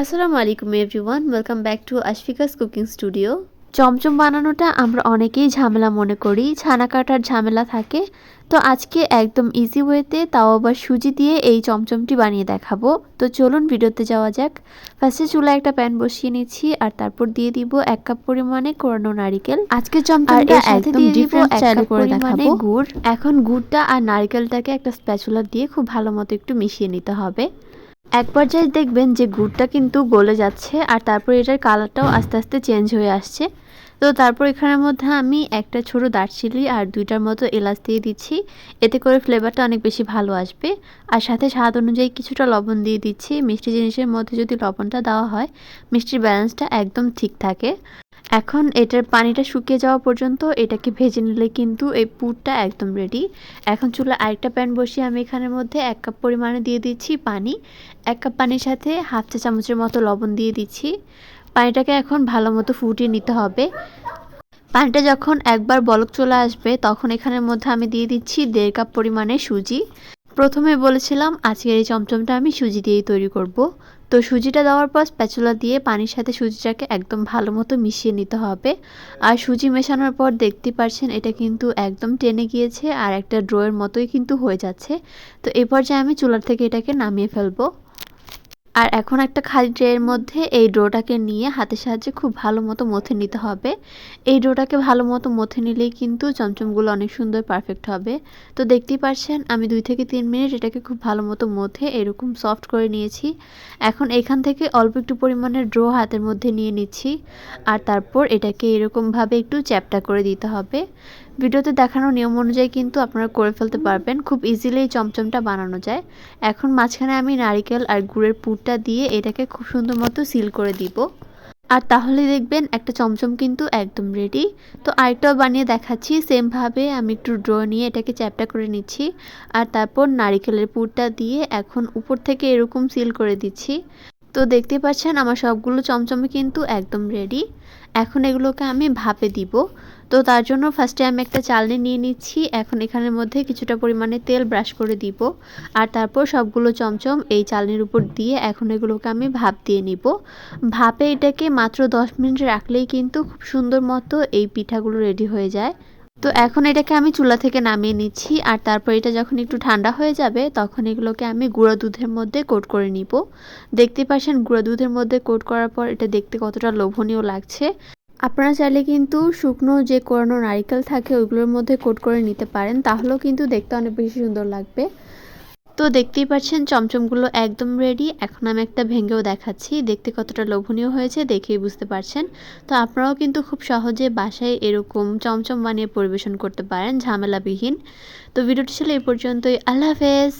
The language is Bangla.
আসসালামু আলাইকুম everyone welcome back to Ashfika's cooking studio chamcham বানানোটা আমরা অনেকেই ঝামেলা মনে করি ছানা কাটার ঝামেলা থাকে। তো আজকে একদম ইজি ওয়েতে তাও আবার সুজি দিয়ে এই চমচমটি বানিয়ে দেখাবো। তো চলুন ভিডিওতে যাওয়া যাক। ফার্স্টে চুলায় একটা প্যান বসিয়ে নিচ্ছি আর তারপর দিয়ে দিব এক কাপ পরিমাণে কোরানো নারিকেল। আজকে চমচমটা একদম ডিফারেন্ট করে দেখাবো। গুড়। এখন গুড়টা আর নারিকেলটাকে একটা স্প্যাচুলা দিয়ে খুব ভালো মতো একটু মিশিয়ে নিতে হবে। এক পর্যায়ে দেখবেন যে গুড়টা কিন্তু গলে যাচ্ছে আর তারপর এটার কালারটাও আস্তে আস্তে চেঞ্জ হয়ে আসছে। তো তারপর এখানের মধ্যে আমি একটা ছোট দারচিনি আর দুইটার মতো এলাচ দিয়ে দিচ্ছি। এতে করে ফ্লেভারটা অনেক বেশি ভালো আসবে। আর সাথে স্বাদ অনুযায়ী কিছুটা লবণ দিয়ে দিচ্ছি। মিষ্টি জিনিসের মধ্যে যদি লবণটা দেওয়া হয়, মিষ্টির ব্যালেন্সটা একদম ঠিক থাকে। এখন এটার পানিটা শুকিয়ে যাওয়া পর্যন্ত এটাকে ভেজে নিলে কিন্তু এই পুরটা একদম রেডি এখন চুলা আরেকটা প্যান বসিয়ে আমি এখানের মধ্যে এক কাপ পরিমাণে দিয়ে দিচ্ছি পানি। এক কাপ পানির সাথে হাফ চা চামচের মতো লবণ দিয়ে দিচ্ছি। পানিটাকে এখন ভালো মতো ফুটিয়ে নিতে হবে। পানিটা যখন একবার বলক চলে আসবে, তখন এখানের মধ্যে আমি দিয়ে দিচ্ছি দেড় কাপ পরিমাণে সুজি। প্রথমে বলেছিলাম আজকের এই চমচমটা আমি সুজি দিয়েই তৈরি করব। তো সুজিটা দেওয়ার পর স্প্যাচুলা দিয়ে পানির সাথে সুজিটাকে একদম ভালো মতো মিশিয়ে নিতে হবে। আর সুজি মেশানোর পর দেখতে পারছেন এটা কিন্তু একদম টেনে গিয়েছে আর একটা ড্রয়ের মতোই কিন্তু হয়ে যাচ্ছে। তো এ পর্যায়ে আমি চুলার থেকে এটাকে নামিয়ে ফেলব। আর এখন একটা খালি ট্রের মধ্যে এই ডোটাকে নিয়ে হাতের সাহায্যে খুব ভালো মতো মথে নিতে হবে। এই ডোটাকে ভালো মতো মথে নিলেই কিন্তু চমচমগুলো অনেক সুন্দর পারফেক্ট হবে। তো দেখতেই পারছেন, আমি দুই থেকে তিন মিনিট এটাকে খুব ভালো মতো মথে এরকম সফট করে নিয়েছি। এখন এখান থেকে অল্প একটু পরিমাণের ড্রো হাতের মধ্যে নিয়ে নিচ্ছি আর তারপর এটাকে এরকমভাবে একটু চ্যাপটা করে দিতে হবে। ভিডিওতে দেখানো নিয়ম অনুযায়ী কিন্তু আপনারা করে ফেলতে পারবেন, খুব ইজিলি চমচমটা বানানো যায়। এখন মাঝখানে আমি নারিকেল আর গুড়ের পুরটা দিয়ে এটাকে খুব সুন্দর মতো সিল করে দিব। আর তাহলে দেখবেন একটা চমচম কিন্তু একদম রেডি তো আরেকটাও বানিয়ে দেখাচ্ছি সেমভাবে আমি একটু ড্র নিয়ে এটাকে চ্যাপটা করে নিচ্ছি। আর তারপর নারিকেলের পুরটা দিয়ে এখন উপর থেকে এরকম সিল করে দিচ্ছি। তো দেখতে পাচ্ছেন আমার সবগুলো চমচমে কিন্তু একদম রেডি এখন এগুলোকে আমি ভাপে দিব। তো তার জন্য ফার্স্টে আমি একটা চালনি নিয়ে নিচ্ছি। এখন এখানের মধ্যে কিছুটা পরিমাণে তেল ব্রাশ করে দিব। আর তারপর সবগুলো চমচম এই চালনির উপর দিয়ে এখন এগুলোকে আমি ভাপ দিয়ে নিব। ভাপে এটাকে মাত্র দশ মিনিট রাখলেই কিন্তু খুব সুন্দর মতো এই পিঠাগুলো রেডি হয়ে যায়। তো এখন এটাকে আমি চুলা থেকে নামিয়ে নিচ্ছি, আর তারপর এটা যখন একটু ঠান্ডা হয়ে যাবে, তখন এগুলোকে আমি গুঁড়া দুধের মধ্যে কোট করে নিব। দেখতে পাচ্ছেন গুঁড়া দুধের মধ্যে কোট করার পর এটা দেখতে কতটা লোভনীয় লাগছে। আপনারা চাইলে কিন্তু শুকনো যে কোরানো নারিকেল থাকে, ওইগুলোর মধ্যে কোট করে নিতে পারেন, তাহলেও কিন্তু দেখতে অনেক বেশি সুন্দর লাগবে। তো দেখতেই পাচ্ছেন চমচমগুলো একদম রেডি এখন আমি একটা ভেঙেও দেখাচ্ছি। দেখতে কতটা লোভনীয় হয়েছে দেখেই বুঝতে পারছেন। তো আপনারাও কিন্তু খুব সহজে বাসায় এরকম চমচম বানিয়ে পরিবেশন করতে পারেন, ঝামেলাবিহীন। তো ভিডিওটি ছিল এই পর্যন্তই। আল্লাহ হাফেজ!